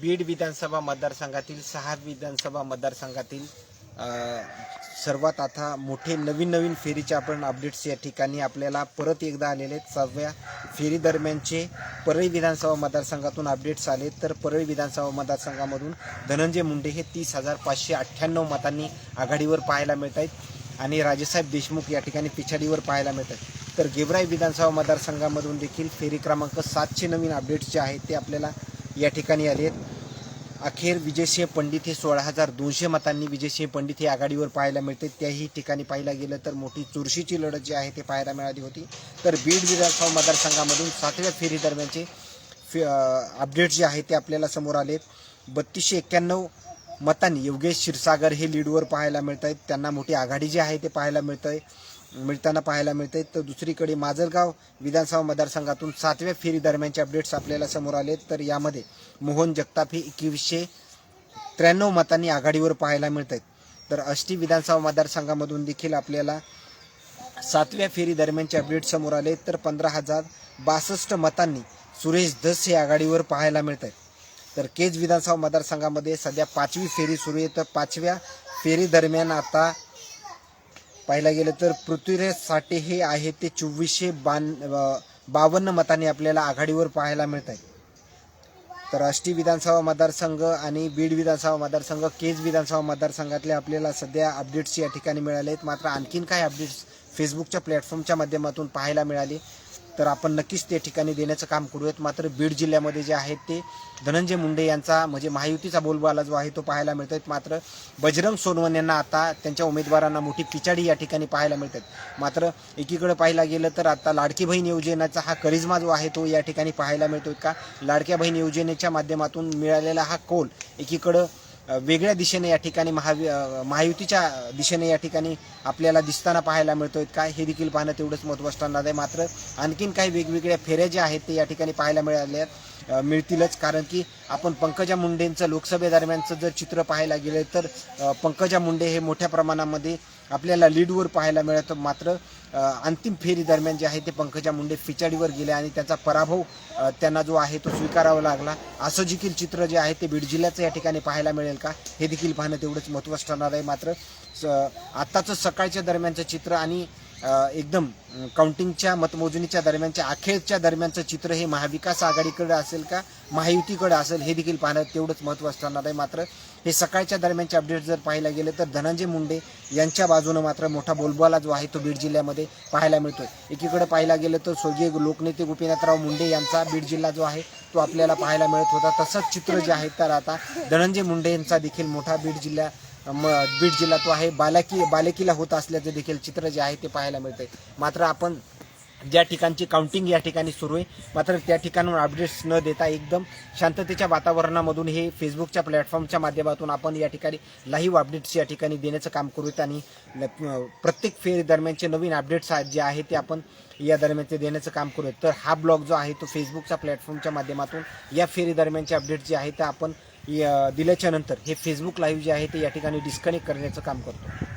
बीड विधानसभा मतदारसंघातील सहा विधानसभा मतदारसंघातील सर्वात आता मोठे नवीन नवीन फेरीचे आपण अपडेट्स या ठिकाणी आपल्याला परत एकदा आलेले आहेत. सहाव्या फेरी दरम्यानचे परळी विधानसभा मतदारसंघातून अपडेट्स आले तर परळी विधानसभा मतदारसंघामधून धनंजय मुंडे हे तीस हजार पाचशे अठ्ठ्याण्णव मतांनी आघाडीवर पाहायला मिळत आहेत आणि राजेसाहेब देशमुख या ठिकाणी पिछाडीवर पाहायला मिळत आहेत. तर गेवराई विधानसभा मतदारसंघामधून देखील फेरी क्रमांक सातशे नवीन अपडेट्स जे आहेत ते आपल्याला या ठिकाणी आले आहेत. अखेर विजयसिंह पंडित हे सोळा हजार दोनशे मतांनी विजयसिंह पंडित हे आघाडीवर पाहायला मिळते. त्याही ठिकाणी पाहायला गेलं तर मोठी चुरशीची लढत जी आहे ते पाहायला मिळाली होती. तर बीड विधानसभा मतदारसंघामधून सातव्या फेरी दरम्यानचे फे अपडेट जे आहे ते आपल्याला समोर आलेत बत्तीसशे एक्क्याण्णव मतांनी योगेश क्षीरसागर हे लीडवर पाहायला मिळत आहेत त्यांना मोठी आघाडी जी आहे ते पाहायला मिळतं आहे मिळताना पाहायला मिळते तर दुसरीकडे माजलगाव विधानसभा मतदारसंघातून सातव्या फेरी दरम्यानचे अपडेट्स आपल्याला समोर आले तर यामध्ये मोहन जगताप हे एकवीसशे त्र्याण्णव मतांनी आघाडीवर पाहायला मिळत आहेत तर अष्टी विधानसभा मतदारसंघामधून देखील आपल्याला सातव्या फेरी दरम्यानचे अपडेट समोर आले तर पंधरा हजार बासष्ट मतांनी सुरेश धस हे आघाडीवर पाहायला मिळत आहेत तर केज विधानसभा मतदारसंघामध्ये सध्या पाचवी फेरी सुरू आहे. तर पाचव्या फेरी दरम्यान आता पाहायला गेलं तर पृथ्वीराज साठे हे आहे ते चोवीसशे बान बावन्न मतांनी आपल्याला आघाडीवर पाहायला मिळत आहे तर आष्टी विधानसभा मतदारसंघ आणि बीड विधानसभा मतदारसंघ केज विधानसभा मतदारसंघातले आपल्याला सध्या अपडेट्स या ठिकाणी मिळाले आहेत मात्र आणखीन काही अपडेट्स फेसबुकच्या प्लॅटफॉर्मच्या माध्यमातून पाहायला मिळाले. तर आपण नक्कीच त्या ठिकाणी देण्याचं काम करूयात. मात्र बीड जिल्ह्यामध्ये जे आहेत ते धनंजय मुंडे यांचा म्हणजे महायुतीचा बोलबाला जो आहे तो पाहायला मिळत आहेत मात्र बजरंग सोनवन यांना आता त्यांच्या उमेदवारांना मोठी पिचाडी या ठिकाणी पाहायला मिळतात. मात्र एकीकडे पाहायला गेलं तर आता लाडकी बहीण योजनेचा हा करिझ्मा जो आहे तो या ठिकाणी पाहायला मिळतोय का? लाडक्या बहीण योजनेच्या माध्यमातून मिळालेला हा कोल एकीकडं वेगळ्या दिशेने या ठिकाणी महावि महायुतीच्या दिशेने या ठिकाणी आपल्याला दिसताना पाहायला मिळतोय. काय हे देखील पाहणं तेवढंच महत्त्वाचं ठरणार आहे. मात्र आणखीन काही वेगवेगळ्या फेऱ्या ज्या आहेत ते या ठिकाणी पाहायला मिळाल्या. आहेत मिळतीलच. कारण की आपण पंकजा मुंडेंचं लोकसभेदरम्यानचं जर चित्र पाहायला गेलं तर पंकजा मुंडे हे मोठ्या प्रमाणामध्ये आपल्याला लीडवर पाहायला मिळतं. मात्र अंतिम फेरी दरम्यान जे आहे ते पंकजा मुंडे फिचाडीवर गेले आणि त्याचा पराभव त्यांना जो आहे तो स्वीकारावा लागला. असं देखील चित्र जे आहे ते बीड जिल्ह्याचं या ठिकाणी पाहायला मिळेल का? हे देखील पाहणं तेवढंच महत्त्वाचं ठरणार आहे. मात्र स आत्ताचं सकाळच्या दरम्यानचं चित्र आणि एकदम काउंटिंगच्या मतमोजणीच्या दरम्यानच्या अखेरच्या दरम्यानचं चित्र हे महाविकास आघाडीकडे असेल का महायुतीकडे असेल हे देखील पाहणं तेवढंच महत्त्वाचं ठरणार आहे. मात्र हे सकाळच्या दरम्यानचे अपडेट जर पाहायला गेले तर धनंजय मुंडे यांच्या बाजूनं मात्र मोठा बोलबाला जो आहे तो बीड जिल्ह्यामध्ये पाहायला मिळतोय. एकीकडे पाहायला गेलं तर स्वर्गीय लोकनेते गोपीनाथराव मुंडे यांचा बीड जिल्हा जो आहे तो आपल्याला पाहायला मिळत होता. तसंच चित्र जे आहे तर आता धनंजय मुंडे यांचा देखील मोठा बीड जिल्हा म बीड जिल्हा तो आहे. बालाकी बालेकीला होत असल्याचं देखील चित्र जे आहे ते पाहायला मिळतंय. मात्र आपण ज्या ठिकाणची काउंटिंग या ठिकाणी सुरू आहे मात्र त्या ठिकाणाहून अपडेट्स न देता एकदम शांततेच्या वातावरणामधून हे फेसबुकच्या प्लॅटफॉर्मच्या माध्यमातून आपण या ठिकाणी लाईव्ह अपडेट्स या ठिकाणी देण्याचं काम करूयात आणि ल- प्रत्येक फेरी दरम्यानचे नवीन अपडेट्स आहेत जे आहे ते आपण या दरम्यान ते देण्याचं काम करूयात. तर हा ब्लॉग जो आहे तो फेसबुकच्या प्लॅटफॉर्मच्या माध्यमातून या फेरी दरम्यानचे अपडेट्स जे आहे ते आपण दिल्याच्यानंतर हे फेसबुक लाईव्ह जे आहे ते या ठिकाणी डिस्कनेक्ट करण्याचं काम करतो.